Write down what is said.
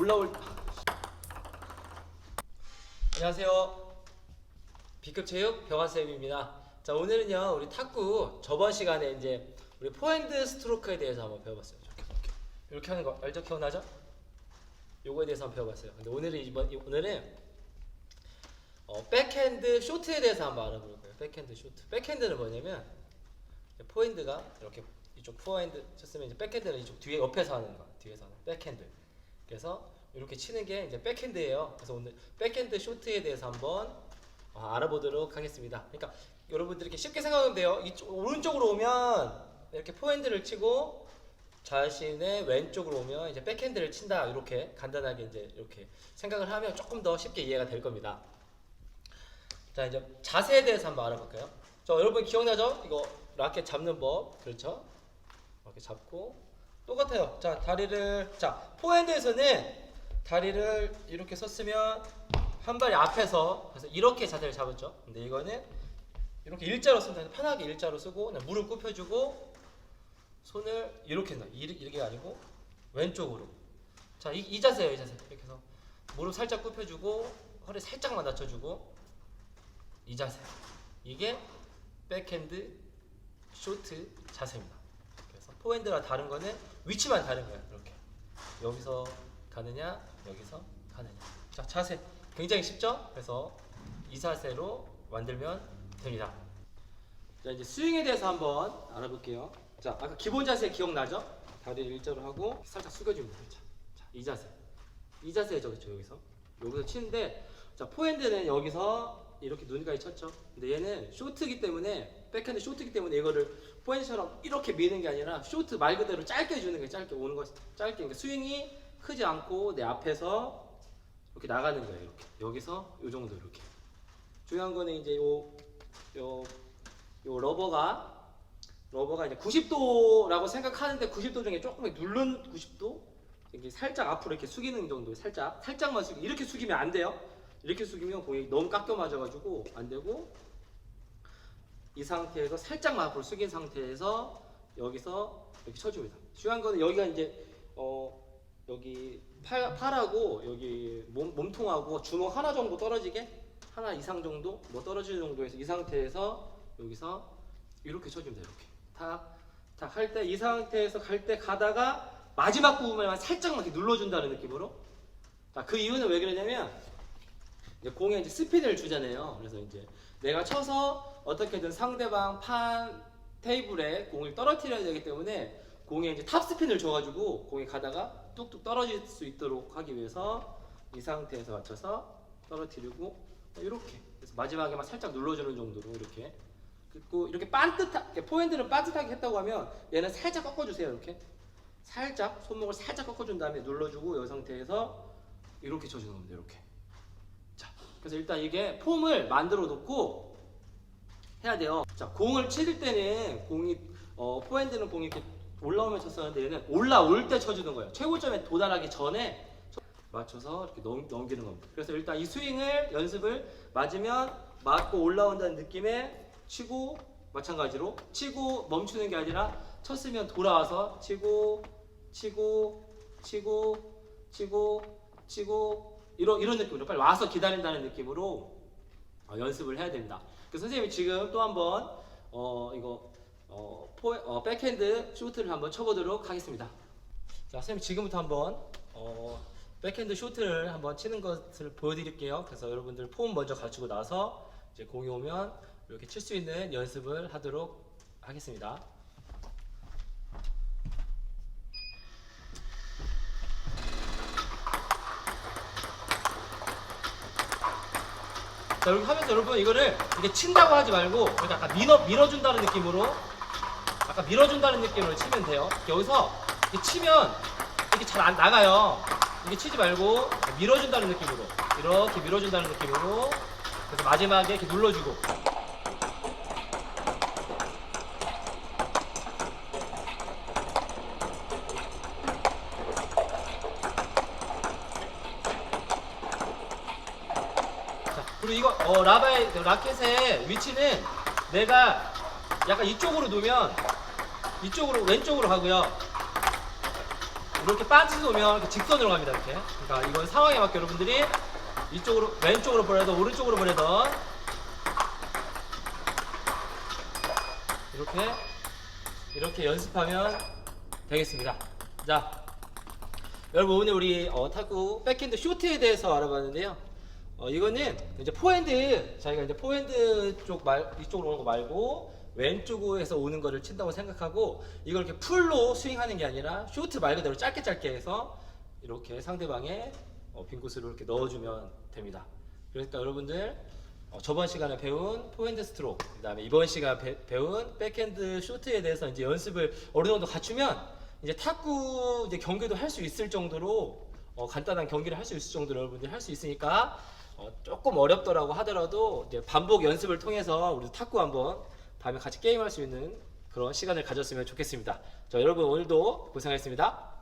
올라올 안녕하세요. B급 체육 병환쌤입니다. 자 오늘은요 우리 탁구 저번 시간에 이제 우리 포핸드 스트로크에 대해서 한번 배워봤어요. 이렇게, 이렇게. 이렇게 하는 거 알죠? 기억나죠? 요거에 대해서 한번 배워봤어요. 근데 오늘은 이번 오늘은 어, 백핸드 쇼트에 대해서 한번 알아볼 거예요. 백핸드 쇼트. 백핸드는 뭐냐면 포핸드가 이렇게 이쪽 포핸드 쳤으면 이제 백핸드는 이쪽 뒤에 옆에서 하는 거, 뒤에서 하는 백핸드. 그래서 이렇게 치는 게 이제 백핸드예요. 그래서 오늘 백핸드 쇼트에 대해서 한번 어, 알아보도록 하겠습니다. 그러니까 여러분들 이렇게 쉽게 생각하면 돼요. 이쪽 오른쪽으로 오면 이렇게 포핸드를 치고 자신의 왼쪽으로 오면 이제 백핸드를 친다. 이렇게 간단하게 이제 이렇게 생각을 하면 조금 더 쉽게 이해가 될 겁니다. 자 이제 자세에 대해서 한번 알아볼까요? 저 여러분 기억나죠? 이거 라켓 잡는 법 그렇죠? 이렇게 잡고 똑같아요. 자 다리를 자 포핸드에서는 다리를 이렇게 섰으면 한 발이 앞에서 그래서 이렇게 자세를 잡았죠. 근데 이거는 이렇게 일자로 쓴다. 편하게 일자로 쓰고 무릎 굽혀주고 손을 이렇게 놔. 이- 이게 아니고 왼쪽으로. 자 이 이 자세예요. 이 자세. 이렇게 해서 무릎 살짝 굽혀주고 허리 살짝만 낮춰주고 이 자세. 이게 백핸드 쇼트 자세입니다. 포핸드랑 다른 거는 위치만 다른 거야. 이렇게 여기서 가느냐, 여기서 가느냐. 자 자세 굉장히 쉽죠? 그래서 이 자세로 만들면 됩니다. 자 이제 스윙에 대해서 한번 알아볼게요. 자 아까 기본 자세 기억나죠? 다리를 일자로 하고 살짝 숙여줍니다. 자, 자, 이 자세. 이 자세죠, 그렇죠? 여기서 여기서 치는데 자 포핸드는 여기서 이렇게 눈까지 쳤죠. 근데 얘는 쇼트기 때문에 백핸드 쇼트기 때문에 이거를 포핸드처럼 이렇게 미는 게 아니라 쇼트 말 그대로 짧게 주는 게 짧게 오는 거 짧게. 그러니까 스윙이 크지 않고 내 앞에서 이렇게 나가는 거예요. 이렇게. 여기서 요 정도 이렇게. 중요한 거는 이제 요 요, 요 러버가 러버가 이제 90도라고 생각하는데 90도 중에 조금 누른 90도? 이게 살짝 앞으로 이렇게 숙이는 정도. 살짝 살짝만 숙이 이렇게 숙이면 안 돼요. 이렇게 숙이면 공이 너무 깎여 맞아가지고 안 되고 이 상태에서 살짝만 앞으로 숙인 상태에서 여기서 이렇게 쳐줍니다. 중요한 거는 여기가 이제 어 여기 팔, 팔하고 여기 몸, 몸통하고 주먹 하나 정도 떨어지게 하나 이상 정도 뭐 떨어지는 정도에서 이 상태에서 여기서 이렇게 쳐줍니다. 이렇게 탁탁 할 때 이 상태에서 갈 때 가다가 마지막 부분만 살짝만 이렇게 눌러준다는 느낌으로 자그 이유는 왜 그러냐면 이제 공에 이제 스피드를 주잖아요. 그래서 이제 내가 쳐서 어떻게든 상대방 판 테이블에 공을 떨어뜨려야 되기 때문에 공에 이제 탑 스핀을 줘가지고 공이 가다가 뚝뚝 떨어질 수 있도록 하기 위해서 이 상태에서 맞춰서 떨어뜨리고 이렇게. 그래서 마지막에만 살짝 눌러주는 정도로 이렇게 그리고 이렇게 반듯하게 포핸드를 반듯하게 했다고 하면 얘는 살짝 꺾어주세요 이렇게. 살짝 손목을 살짝 꺾어준 다음에 눌러주고 이 상태에서 이렇게 쳐주는 겁니다 이렇게. 자 그래서 일단 이게 폼을 만들어 놓고 해야 돼요. 자 공을 칠 때는 공이 어, 포핸드는 공이 이렇게 올라오면 쳤었는데 얘는 올라올 때 쳐주는 거예요. 최고점에 도달하기 전에 쳐- 맞춰서 이렇게 넘, 넘기는 겁니다. 그래서 일단 이 스윙을 연습을 맞으면 맞고 올라온다는 느낌에 치고 마찬가지로 치고 멈추는 게 아니라 쳤으면 돌아와서 치고 치고 치고 치고 치고 이런 이런 느낌으로 빨리 와서 기다린다는 느낌으로 어, 연습을 해야 됩니다. 그 선생님이 지금 또 한번 어 이거 어, 포, 어 백핸드 쇼트를 한번 쳐보도록 하겠습니다. 자 선생님 지금부터 한번 어 백핸드 쇼트를 한번 치는 것을 보여드릴게요. 그래서 여러분들 폼 먼저 갖추고 나서 이제 공이 오면 이렇게 칠 수 있는 연습을 하도록 하겠습니다. 자, 이렇게 하면서 여러분 이거를 이렇게 친다고 하지 말고 이렇게 약간 밀어, 밀어준다는 느낌으로 약간 밀어준다는 느낌으로 치면 돼요. 여기서 이렇게 치면 이렇게 잘 안 나가요. 이렇게 치지 말고 밀어준다는 느낌으로 이렇게 밀어준다는 느낌으로 그래서 마지막에 이렇게 눌러주고 그리고 이거 어, 라바의 그 라켓의 위치는 내가 약간 이쪽으로 놓으면 이쪽으로 왼쪽으로 가고요. 이렇게 빠지고 오면 이렇게 직선으로 갑니다 이렇게. 그러니까 이건 상황에 맞게 여러분들이 이쪽으로 왼쪽으로 보내든 오른쪽으로 보내든 이렇게 이렇게 연습하면 되겠습니다. 자, 여러분 오늘 우리 어, 탁구 백핸드 쇼트에 대해서 알아봤는데요. 어, 이거는 이제 포핸드 자기가 이제 포핸드 쪽 말 이쪽으로 오는 거 말고 왼쪽에서 오는 거를 친다고 생각하고 이걸 이렇게 풀로 스윙하는 게 아니라 쇼트 말 그대로 짧게 짧게 해서 이렇게 상대방의 어, 빈 곳으로 이렇게 넣어주면 됩니다. 그러니까 여러분들 어, 저번 시간에 배운 포핸드 스트로크, 그다음에 이번 시간 배, 배운 백핸드 쇼트에 대해서 이제 연습을 어느 정도 갖추면 이제 탁구 이제 경기도 할 수 있을 정도로 어, 간단한 경기를 할 수 있을 정도로 여러분들이 할수 있으니까 어, 조금 어렵더라고 하더라도 이제 반복 연습을 통해서 우리 탁구 한번 밤에 같이 게임할 수 있는 그런 시간을 가졌으면 좋겠습니다. 자, 여러분 오늘도 고생하셨습니다.